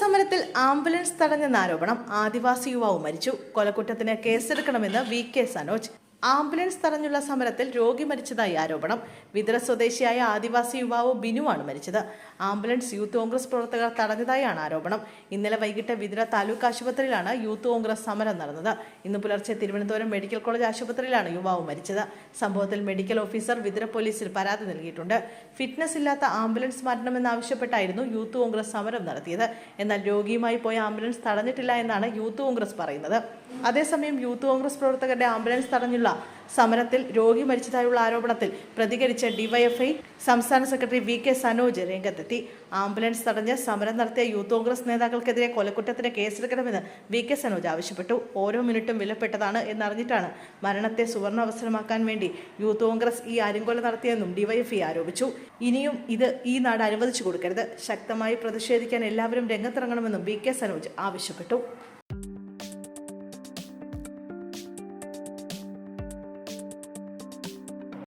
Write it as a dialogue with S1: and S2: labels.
S1: സമരത്തിൽ ആംബുലൻസ് തടഞ്ഞെന്ന ആരോപണം ആദിവാസി യുവാവ് മരിച്ചു. കൊലക്കുറ്റത്തിന് കേസെടുക്കണമെന്ന് വി കെ സനോജ് ആംബുലൻസ് തടഞ്ഞുള്ള സമരത്തിൽ രോഗി മരിച്ചതായി ആരോപണം. വിതര സ്വദേശിയായ ആദിവാസി യുവാവ് ബിനുവാണ് മരിച്ചത്. ആംബുലൻസ് യൂത്ത് കോൺഗ്രസ് പ്രവർത്തകർ തടഞ്ഞതായാണ് ആരോപണം. ഇന്നലെ വൈകിട്ട് വിദ്ര താലൂക്ക് ആശുപത്രിയിലാണ് യൂത്ത് കോൺഗ്രസ് സമരം നടന്നത്. ഇന്ന് പുലർച്ചെ തിരുവനന്തപുരം മെഡിക്കൽ കോളേജ് ആശുപത്രിയിലാണ് യുവാവ് മരിച്ചത്. സംഭവത്തിൽ മെഡിക്കൽ ഓഫീസർ വിദ്ര പോലീസിൽ പരാതി നൽകിയിട്ടുണ്ട്. ഫിറ്റ്നസ് ഇല്ലാത്ത ആംബുലൻസ് മരണമെന്നാവശ്യപ്പെട്ടായിരുന്നു യൂത്ത് കോൺഗ്രസ് സമരം നടത്തിയത്. എന്നാൽ രോഗിയുമായി പോയ ആംബുലൻസ് തടഞ്ഞിട്ടില്ല എന്നാണ് യൂത്ത് കോൺഗ്രസ് പറയുന്നത്. അതേസമയം യൂത്ത് കോൺഗ്രസ് പ്രവർത്തകരുടെ ആംബുലൻസ് തടഞ്ഞുള്ള സമരത്തിൽ രോഗി മരിച്ചതായുള്ള ആരോപണത്തിൽ പ്രതികരിച്ച ഡിവൈഎഫ്ഐ സംസ്ഥാന സെക്രട്ടറി വി കെ സനോജ് രംഗത്തെത്തി. ആംബുലൻസ് തടഞ്ഞ് സമരം നടത്തിയ യൂത്ത് കോൺഗ്രസ് നേതാക്കൾക്കെതിരെ കൊലക്കുറ്റത്തിന് കേസെടുക്കണമെന്ന് വി കെ സനോജ് ആവശ്യപ്പെട്ടു. ഓരോ മിനിറ്റും വിലപ്പെട്ടതാണ് എന്നറിഞ്ഞിട്ടാണ് മരണത്തെ സുവർണ അവസരമാക്കാൻ വേണ്ടി യൂത്ത് കോൺഗ്രസ് ഈ അരിങ്കൊല നടത്തിയെന്നും ഡിവൈഎഫ്ഐ ആരോപിച്ചു. ഇനിയും ഇത് ഈ നാട് അനുവദിച്ചു കൊടുക്കരുത്. ശക്തമായി പ്രതിഷേധിക്കാൻ എല്ലാവരും രംഗത്തിറങ്ങണമെന്നും വി കെ സനോജ് ആവശ്യപ്പെട്ടു.